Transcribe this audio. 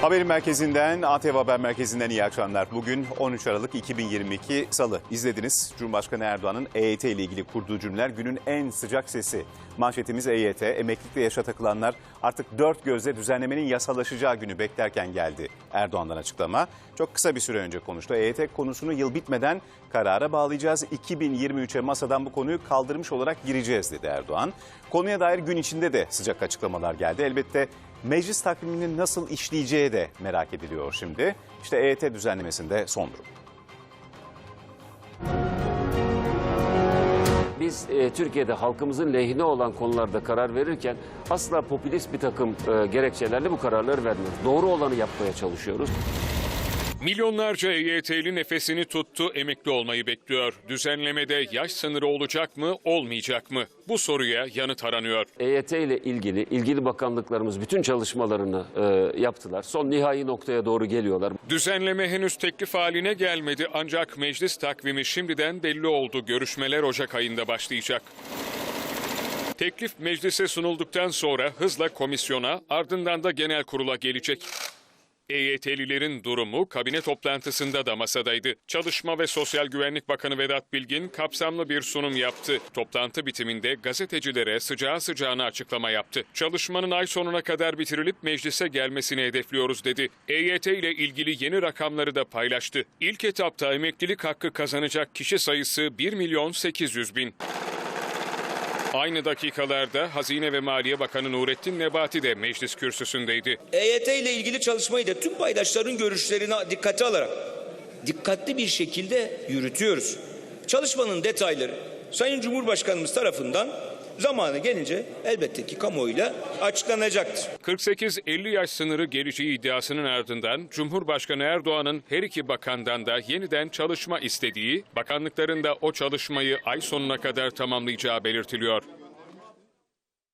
Haberin merkezinden, ATV Haber Merkezi'nden iyi akşamlar. Bugün 13 Aralık 2022 Salı. İzlediniz. Cumhurbaşkanı Erdoğan'ın EYT ile ilgili kurduğu cümleler günün en sıcak sesi. Manşetimiz EYT, emeklilikle yaşa takılanlar artık dört gözle düzenlemenin yasalaşacağı günü beklerken geldi. Erdoğan'dan açıklama. Çok kısa bir süre önce konuştu. EYT konusunu yıl bitmeden karara bağlayacağız. 2023'e masadan bu konuyu kaldırmış olarak gireceğiz dedi Erdoğan. Konuya dair gün içinde de sıcak açıklamalar geldi. Elbette meclis takviminin nasıl işleyeceği de merak ediliyor şimdi. İşte EYT düzenlemesinde son durum. Biz e, Türkiye'de halkımızın lehine olan konularda karar verirken asla popülist bir takım e, gerekçelerle bu kararları vermiyoruz. Doğru olanı yapmaya çalışıyoruz. Milyonlarca EYT'li nefesini tuttu, emekli olmayı bekliyor. Düzenlemede yaş sınırı olacak mı, olmayacak mı? Bu soruya yanıt aranıyor. EYT ile ilgili ilgili bakanlıklarımız bütün çalışmalarını e, yaptılar. Son nihai noktaya doğru geliyorlar. Düzenleme henüz teklif haline gelmedi ancak meclis takvimi şimdiden belli oldu. Görüşmeler Ocak ayında başlayacak. Teklif meclise sunulduktan sonra hızla komisyona ardından da genel kurula gelecek. EYT'lilerin durumu kabine toplantısında da masadaydı. Çalışma ve Sosyal Güvenlik Bakanı Vedat Bilgin kapsamlı bir sunum yaptı. Toplantı bitiminde gazetecilere sıcağı sıcağına açıklama yaptı. Çalışmanın ay sonuna kadar bitirilip meclise gelmesini hedefliyoruz dedi. EYT ile ilgili yeni rakamları da paylaştı. İlk etapta emeklilik hakkı kazanacak kişi sayısı 1 milyon 800 bin. Aynı dakikalarda Hazine ve Maliye Bakanı Nurettin Nebati de meclis kürsüsündeydi. EYT ile ilgili çalışmayı da tüm paydaşların görüşlerini dikkate alarak dikkatli bir şekilde yürütüyoruz. Çalışmanın detayları Sayın Cumhurbaşkanımız tarafından zamanı gelince elbette ki kamuoyuyla açıklanacaktır. 48-50 yaş sınırı geleceği iddiasının ardından Cumhurbaşkanı Erdoğan'ın her iki bakandan da yeniden çalışma istediği, bakanlıkların da o çalışmayı ay sonuna kadar tamamlayacağı belirtiliyor.